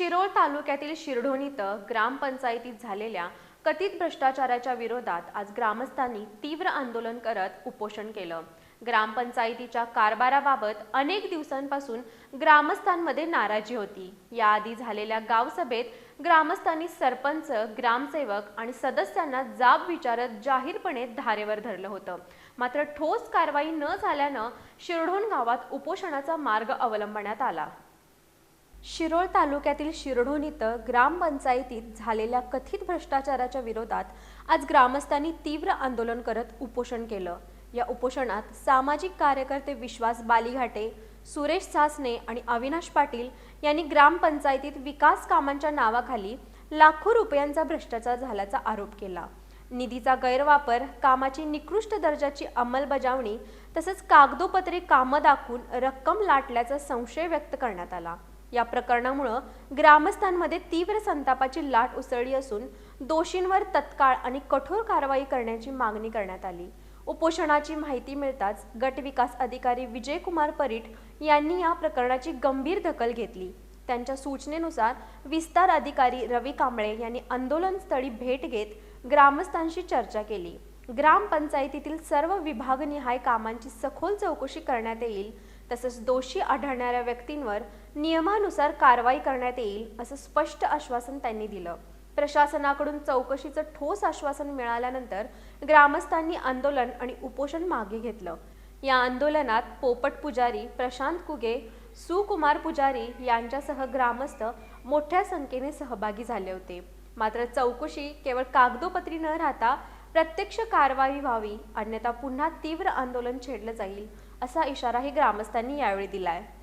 शिरोळ तालुक्यातील शिरढोण इथं ग्रामपंचायतीत झालेल्या कथित भ्रष्टाचाराच्या विरोधात आज ग्रामस्थांनी तीव्र आंदोलन करत उपोषण केलं. ग्रामपंचायतीच्या कारभाराबाबत अनेक दिवसांपासून ग्रामस्थांमध्ये नाराजी होती. याआधी झालेल्या गावसभेत ग्रामस्थांनी सरपंच ग्रामसेवक आणि सदस्यांना जाब विचारत जाहीरपणे धारेवर धरलं होतं. मात्र ठोस कारवाई न झाल्यानं शिरढोण गावात उपोषणाचा मार्ग अवलंबण्यात आला. शिरोळ तालुक्यातील शिरढोण इथं ग्रामपंचायतीत झालेल्या कथित भ्रष्टाचाराच्या विरोधात आज ग्रामस्थांनी तीव्र आंदोलन करत उपोषण केलं. या उपोषणात सामाजिक कार्यकर्ते विश्वास बालीघाटे सुरेश सासने आणि अविनाश पाटील यांनी ग्रामपंचायतीत विकास कामांच्या नावाखाली लाखो रुपयांचा भ्रष्टाचार झाल्याचा आरोप केला. निधीचा गैरवापर कामाची निकृष्ट दर्जाची अंमलबजावणी तसंच कागदोपत्री कामं दाखवून रक्कम लाटल्याचा संशय व्यक्त करण्यात आला. या प्रकरणामुळं ग्रामस्थांमध्ये तीव्र संतापाची लाट उसळली असून दोषींवर तत्काळ आणि कठोर कारवाई करण्याची मागणी करण्यात आली. उपोषणाची माहिती मिळताच गट विकास अधिकारी विजयकुमार परीट यांनी या प्रकरणाची गंभीर दखल घेतली. त्यांच्या सूचनेनुसार विस्तार अधिकारी रवी कांबळे यांनी आंदोलनस्थळी भेट घेत ग्रामस्थांशी चर्चा केली. ग्रामपंचायतीतील सर्व विभागनिहाय कामांची सखोल चौकशी करण्यात येईल तसंच दोषी आढळणाऱ्या व्यक्तींवर नियमानुसार कारवाई करण्यात येईल असं स्पष्ट आश्वासन त्यांनी दिलं. प्रशासनाकडून चौकशीचं ठोस आश्वासन मिळाल्यानंतर ग्रामस्थांनी आंदोलन आणि उपोषण मागे घेतलं. या आंदोलनात पोपट पुजारी प्रशांत कुगे सुकुमार पुजारी यांच्यासह ग्रामस्थ मोठ्या संख्येने सहभागी झाले होते. मात्र चौकशी केवळ कागदोपत्री न राहता प्रत्यक्ष कारवाई व्हावी अन्यथा पुन्हा तीव्र आंदोलन छेडलं जाईल असा इशाराही ग्रामस्थांनी यावेळी दिला आहे